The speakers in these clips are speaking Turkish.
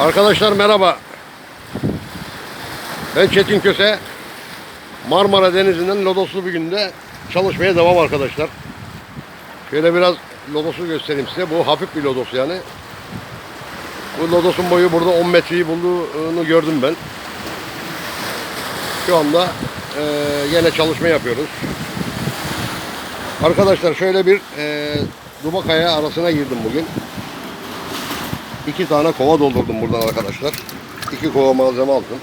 Arkadaşlar merhaba. Ben Çetin Köse. Marmara Denizi'nden lodoslu bir günde çalışmaya devam arkadaşlar. Şöyle biraz lodosu göstereyim size. Bu hafif bir lodos yani. Bu lodosun boyu burada 10 metreyi bulduğunu gördüm ben. Şu anda eee yine çalışma yapıyoruz. Arkadaşlar şöyle bir eee Dubakaya arasına girdim bugün. İki tane kova doldurdum buradan arkadaşlar. İki kova malzeme aldım.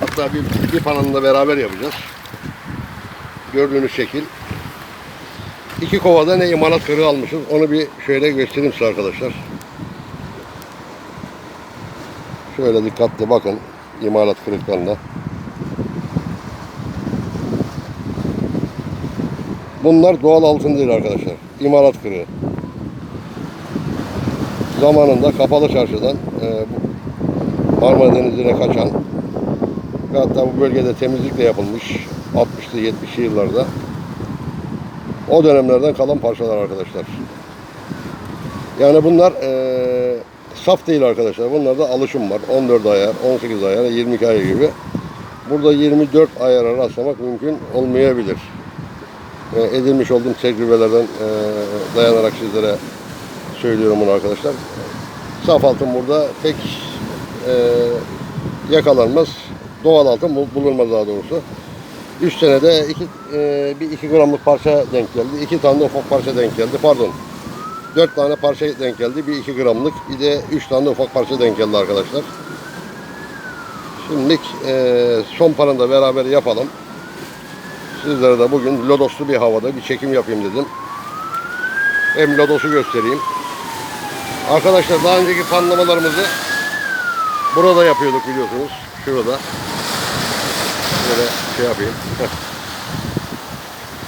Hatta bir, bir panını da beraber yapacağız. Gördüğünüz şekil. İki kovada ne imalat kırığı almışız. Onu bir şöyle göstereyim size arkadaşlar. Şöyle dikkatli bakın imalat kırıklarına. Bunlar doğal altın değil arkadaşlar. İmalat kırığı zamanında kapalı çarşıdan e, Marmara Denizi'ne kaçan ve hatta bu bölgede temizlik de yapılmış 60'lı 70'li yıllarda o dönemlerden kalan parçalar arkadaşlar. Yani bunlar e, saf değil arkadaşlar. Bunlarda alışım var. 14 ayar, 18 ayar, 22 ayar gibi. Burada 24 ayara rastlamak mümkün olmayabilir. E, edilmiş olduğum tecrübelerden e, dayanarak sizlere söylüyorum bunu arkadaşlar. Saf altın burada pek e, yakalanmaz. Doğal altın bul- bulunmaz daha doğrusu. 3 senede iki, e, bir 2 gramlık parça denk geldi. 2 tane de ufak parça denk geldi. Pardon. 4 tane parça denk geldi. Bir 2 gramlık. Bir de 3 tane de ufak parça denk geldi arkadaşlar. Şimdilik e, son paranı da beraber yapalım. Sizlere de bugün lodoslu bir havada bir çekim yapayım dedim. Hem lodosu göstereyim. Arkadaşlar daha önceki panlamalarımızı burada yapıyorduk biliyorsunuz. Şurada. Böyle şey yapayım.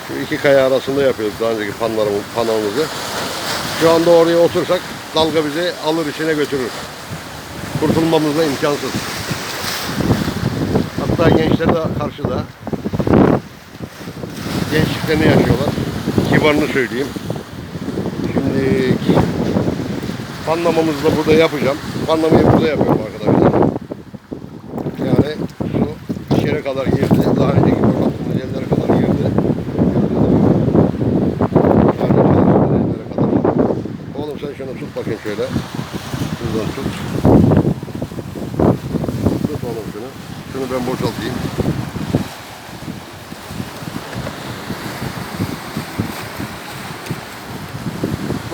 Şu iki kaya arasında yapıyorduk daha önceki panamızı. Şu anda oraya otursak dalga bizi alır içine götürür. Kurtulmamız da imkansız. Hatta gençler de karşıda. Gençliklerini yaşıyorlar. Kibarını söyleyeyim. Şimdi panlamamızı da burada yapacağım. Panlamayı burada yapıyorum arkadaşlar. Yani su içeri kadar girdi. Daha önceki kapattığımız yerlere kadar girdi. Oğlum sen şunu tut bakayım şöyle. Şuradan tut. Tut oğlum şunu. Şunu ben boşaltayım.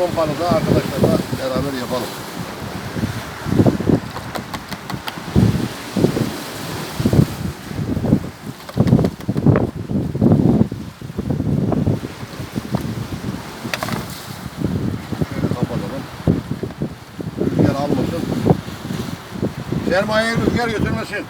Son panı da arkadaşlarla beraber yapalım. Sermayeyi rüzgar götürmesin.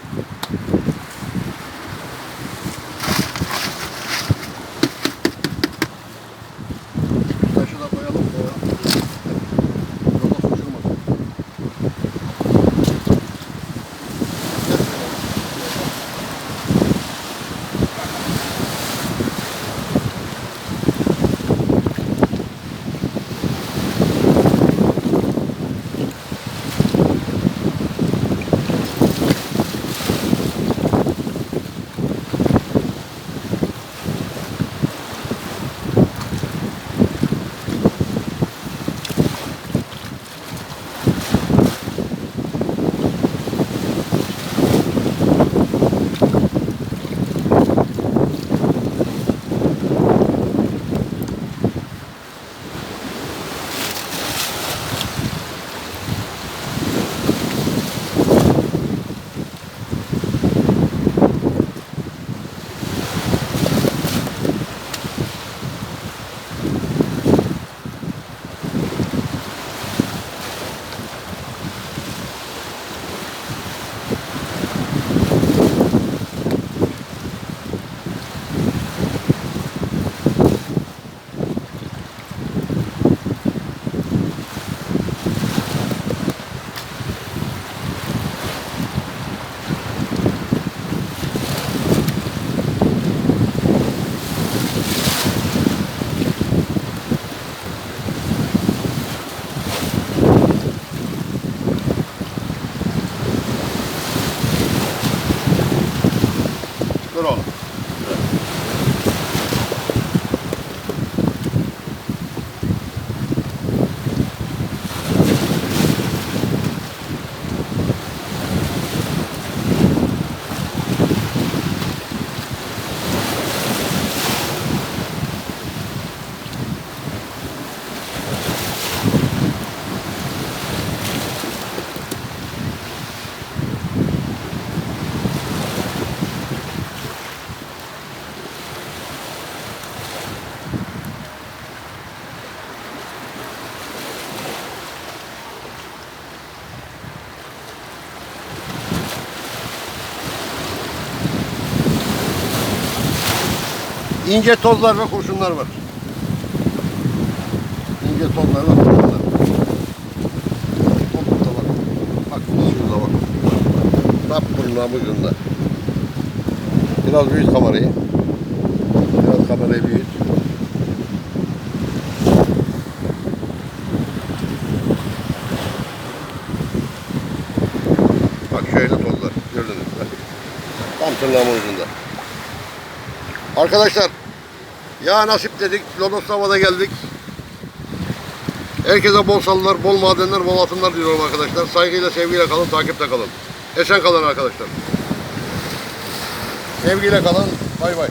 all. İnce tozlar ve kurşunlar var. İnce tozlar ve kurşunlar. Bak burada bak. Bak şurada bak. Tap bunun amucunda. Biraz büyüt kamerayı. Biraz kamerayı büyüt. Bak şöyle tozlar. Gördünüz mü? Tam tırnağımın ucunda. Arkadaşlar ya nasip dedik. Lodoslava'da geldik. Herkese bol salılar, bol madenler, bol altınlar diliyorum arkadaşlar. Saygıyla, sevgiyle kalın, takipte kalın. Esen kalın arkadaşlar. Sevgiyle kalın. Bay bay.